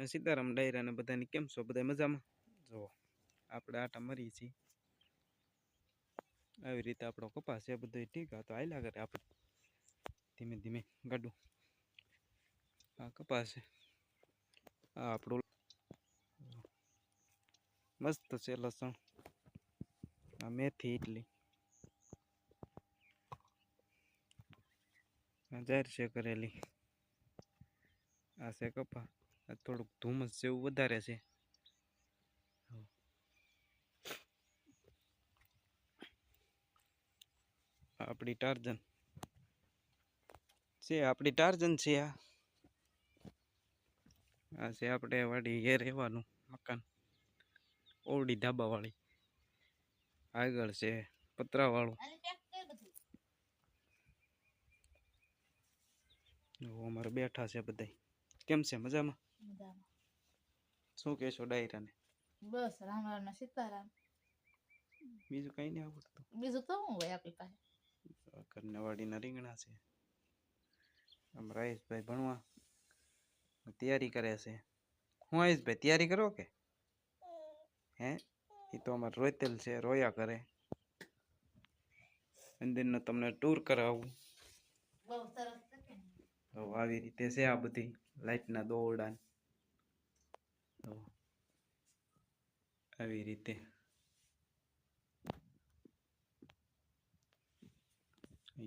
ને સીતારામ ડાયરા ને બધાને કેમ છો? બધા મજામાં? જુઓ આપણે આટા મરીએ છીએ. આવી રીતે આપણો કપાસ છે બધો ઠીક. આ તો હાલ્યા કરે આપણે ધીમે ધીમે, ગાડું. આ કપાસ આ આપણું મસ્ત છે લસણ. આ મેથી ઇડલી જાહેર છે કરેલી. આ છે કપા. થોડુંક ધુમ્મસ જેવું વધારે છે. આપણી ટાર્જન. છે આપણી ટાર્જન છે આ. આ છે આપણે વાડી એ રહેવાનું, મકાન. ઓરડી ધાબાવાળી. આગળ છે, પતરાવાળું. અમારે બેઠા છે બધાય. કેમ છે, મજામાં? શું કહેશો ડાયરાને? બસ રામ રામ ને સીતારામ. બીજું કઈ નહીં આવડતું બીજું તો હું હોય આપણી પાસે. ઘરના વાડીના રીંગણા છે. આમ રાઈશભાઈ ભણવા. તૈયારી કરે છે. હું આયેશભાઈ તૈયારી કરો કે? હે? એ તો અમારે રોયતેલ છે રોયા કરે. મંદિરનો તમને ટૂર કરાવું. બહુ સરસ તો આવી રીતે છે આ બધી લાઇટના દોરડા. તો આવી રીતે.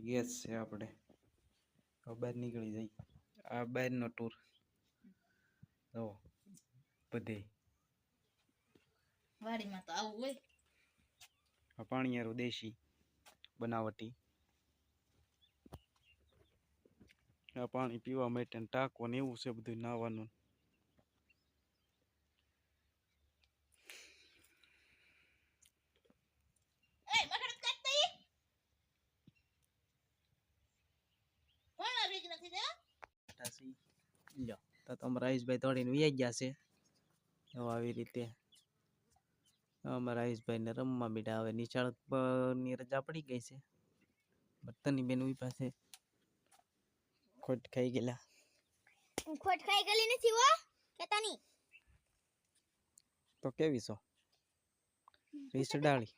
ગેસ છે આપણે બહાર નીકળી જઈ આ બહારનો ટૂર તો બધે. વાડીમાં તો આવું હોય. આ પાણીયારું દેશી બનાવટી. આ પાણી પીવા માટે ટાંકો ને એવું છે બધું નાવાનું એ મગર કાઢતા કોણ આવી નથી દેવા ટાસી લ્યો. તો તમારા રહીશભાઈ દોડીને વ્યાઈ ગયા છે. આવી રીતે અમારા રહીશભાઈને રમવા બેઠા હવે નિશાળની રજા પડી ગઈ છે. બર્તનની બેન ઉઈ પાસે ખોટ ખાઈ ગયેલા. ખોટ ખાઈ ગયેલી નથી હો નહીં તો કેવી છો? રીસ ડાળી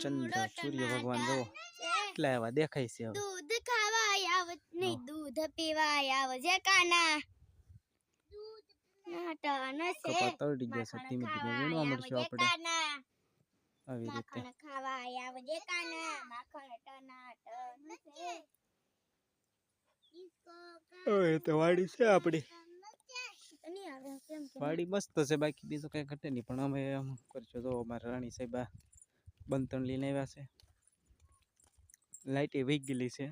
ચંદ્ર સૂર્ય ભગવાન જોવો છે. એવા દેખાય છે દૂધ ખાવાય આવ નહીં દૂધ પીવાય આવ જે કાના. નાટન છે. કપા તરડી ગયો છે ધીમે ધીમે વીણવા મળશું આપણે. આવી રીતે. માખણ ખાવાય આવ જે કાના. માખણ ટનાટન છે. હવે તો વાડી છે આપણી. નહીં આવે કેમ કે વાડી મસ્ત છે બાકી બીજું કઈ ઘટે નહીં. પણ અમે એમ કરશું તો અમારા રાણી સાહેબ આ બંતણ લઈને આવ્યા છે. લાઈટ એ વહી ગયેલી છે.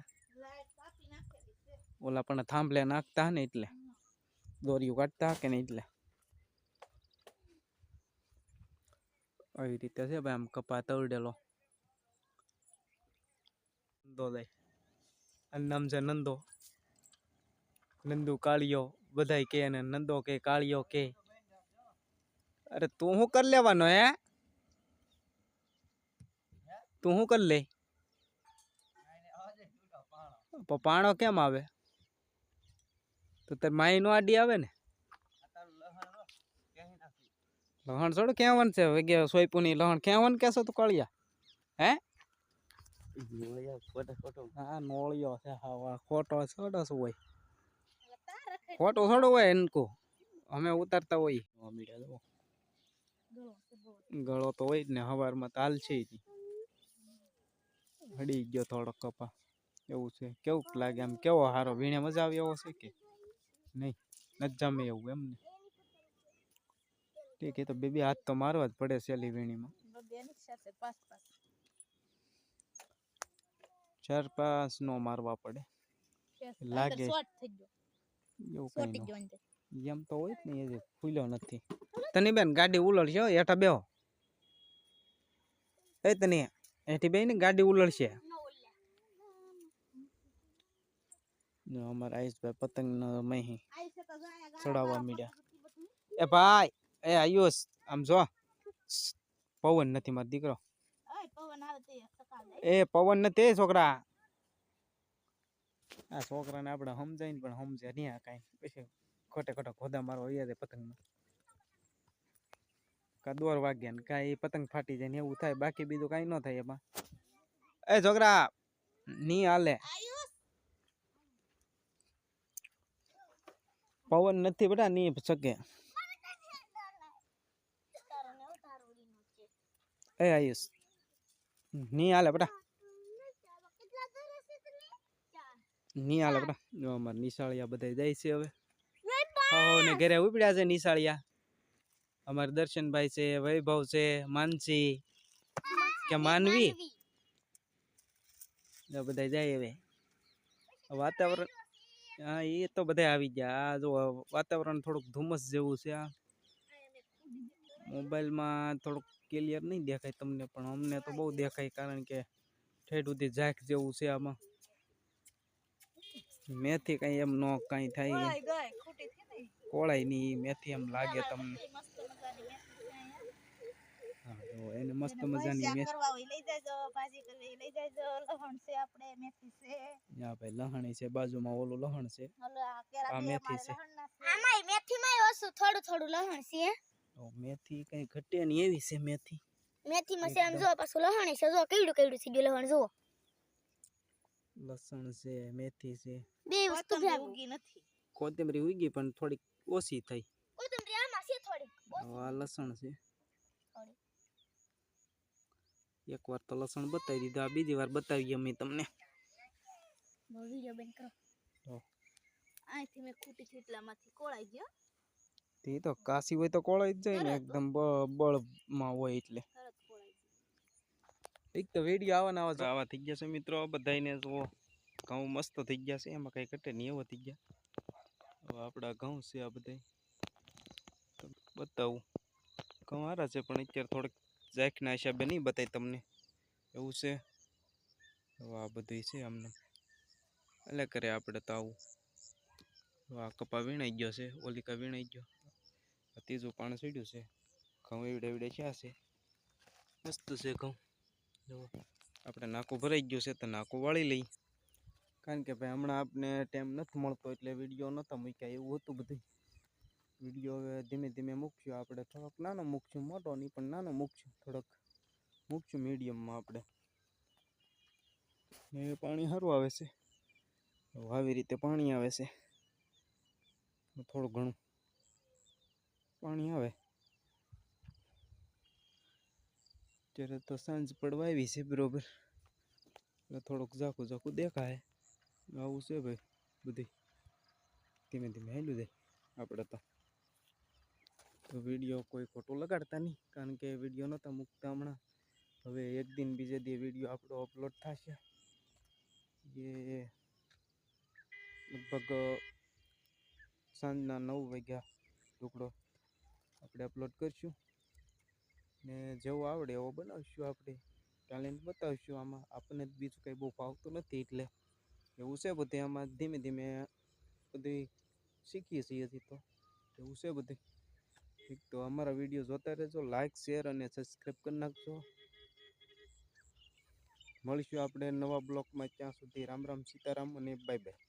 ઓલા પણ થાંભલે નાખતા ને એટલે. દોરીઓ કાઢતા કે નહીં એટલે. આવી રીતે છે ભાઈ આમ કપા તવડેલો. નંદો આનું નામ છે નંદો. નંદુ કાળિયો. બધાય કે ને નંદો કે કાળિયો કે. અરે તું શું કરી લેવાનો હે? તું શું કરી લે? પાણો કેમ આવે? તો તાર માઈ નો આડી આવે ને? લહણ થોડું કેવન છે. વેગે સોયપુની લહણ કેવન કેસો તું કળિયા. હે? હા નોળિયો છે હા ખોટો શું હોય ખોટો થોડો હોય એનકો. અમે ઉતારતા હોય. ગળો તો હોય જ ને સવારમાં તાલ છે જ હડી ગયો થોડો કપા. એવું છે. કેવું લાગે આમ? કેવો હારો? વીણે મજા આવે એવો છે કે? નહીં નથી જામે એવું એમ ને. ઠીક એ તો બે બે હાથ તો મારવા જ પડે સેલી વીણીમાં. ચાર પાંચ નો મારવા પડે. લાગે. એવું કઈ એમ તો હોય ને એ ખુલ્યો નથી. તની બેન ગાડી ઉલળશે હેઠા બેહો. એ તની હેઠી બેન ગાડી ઉલળશે. અમારા આયુષભાઈ પતંગ નો મહી ચડાવવા મીડ્યા. એ ભાઈ એ આયુષ આમ જો. પવન નથી મારો દીકરો. એ પવન નથી છોકરા. આ છોકરાને આપણે સમજાય પણ સમજે નહીં આ કાંઈ. પછી ખોટે ખોટા ખોદા મારવા અહીંયા જાય પતંગમાં. કા દોર વાગ્યા ને કાંઈ પતંગ ફાટી જાય ને એવું થાય. બાકી બીજું કાંઈ ન થાય એમાં. એ છોકરા, ની હાલે. પવન નથી બેટા, ની શકે. છે એ આયુષ. ની હાલે બેટા કેટલા કરે છે તમે ચારની હાલે બેટા જો અમાર નિશાળિયા બધા જાય છે હવે. હા ને ઘરે ઉપડ્યા છે નિશાળિયા. અમાર દર્શનભાઈ છે વૈભવ છે માનસી. કે માનવી? બધા જાય હવે. વાતાવરણ હા એ તો બધા આવી ગયા. આ જો વાતાવરણ થોડુંક ધુમ્મસ જેવું છે આ. મોબાઈલમાં થોડુંક ક્લિયર નહીં દેખાય તમને પણ અમને તો બહુ દેખાય કારણ કે ઠેઠ સુધી ઝાંખ જેવું છે આમાં. મેથી કઈ એમ નો કઈ થાય. કોળાઈ નહીં મેથી એમ લાગે તમને. મસ્ત મજાની મેથી છે અહીંયા. હા જો એને મસ્ત મજાની મેથી. લઈ જાજો ભાજી કરવી લઈ જાજો. લહણ છે આપણે મેથી છે. હા ભાઈ લહણી છે બાજુમાં ઓલું લહણ છે. આ મેથી છે. આમાંય મેથીમાંય ઓછું થોડું થોડું લહણ છે તો મેથી કઈ ઘટે નહીં એવી છે મેથી. મેથીમાં છે આમ જો પાછું લહણ છે જો કેવડું કેવડું થઈ ગયું લહણ જો લસણ છે મેથી છે. બે વસ્તુ ભેગી. ઉગી નથી. કોથમરી ઉગી પણ થોડીક ઓછી થઈ. કોથમરી આમાં છે થોડી આ લસણ છે. થોડી. એક વાર તો લસણ બતાવી દીધું આ બીજી વાર બતાવીએ અમે તમને. વિડિયો બંધ કરો. અહીંથી મેં ખૂટી થી કોળાઈ ગયો. તે તો કાશી હોય તો કોળાઈ જ જાય ને એકદમ બ- બળમાં હોય એટલે. એક તો વીડિયો આવવાના આવા આવા થઈ ગયા છે મિત્રો બધાને જુઓ. ઘઉં મસ્ત થઈ ગયા છે, એમાં કંઈ કટે નહીં એવો થઈ ગયા. હવે આપણા ઘઉં છે આ બધા બતાવું. ઘઉં સારા છે, પણ અત્યારે થોડેક જાખના હિસાબે નહીં બતાય તમને. એવું છે. હવે આ બધું છે અમને એટલે કરે આપણે તો આવું. આ કપા વીણાઈ ગયો છે, ઓલિકા વીણાઈ ગયો. ત્રીજું પાણી ચડ્યું છે. ઘઉં એવડે એવડે ક્યાં છે. મસ્ત છે ઘઉં. આપણે નાકું ભરાઈ ગયું છે, તો નાકું વાળી લઈ. કારણ કે ભાઈ, હમણાં આપને ટાઈમ નથી મળતો એટલે વીડિયો નહોતા મૂક્યા, એવું હતું બધું. વીડિયો હવે ધીમે ધીમે મૂકશું આપણે. થોડોક નાનો મૂકશું, મોટો નહીં, પણ નાનો મૂકશું. થોડોક મૂકશું મીડિયમમાં આપણે. પાણી સારું આવે છે. આવી રીતે પાણી આવે છે. થોડું ઘણું પાણી આવે. અત્યારે તો સાંજ પડવા આવી છે બરોબર. એટલે થોડુંક ઝાખું ઝાખું દેખાય. આવું છે ભાઈ, બધી. ધીમે ધીમે હેલું જાય. આપણે તો તો વીડિયો કોઈ ખોટો લગાડતા નહીં, કારણ કે વીડિયો નહોતા મૂકતા હમણાં. હવે એક દિન બીજે દી વીડિયો આપણો અપલોડ થશે. એ લગભગ સાંજના નવ વાગ્યા ટુકડો આપણે અપલોડ કરીશું. ને જેવો આવડે એવો બનાવીશું આપણે ટેલેન્ટ બતાવીશું આમાં. આપણને જ બીજું કંઈ બહુ ફાવતું નથી એટલે એવું છે બધે આમાં ધીમે ધીમે બધી શીખીએ છીએ હજી તો. એવું છે બધું. ઠીક, તો અમારા વીડિયો જોતા રહેજો લાઈક શેર અને સબસ્ક્રાઈબ કરી નાખજો. મળીશું આપણે નવા બ્લોગમાં ત્યાં સુધી રામ રામ સીતારામ અને બાય બાય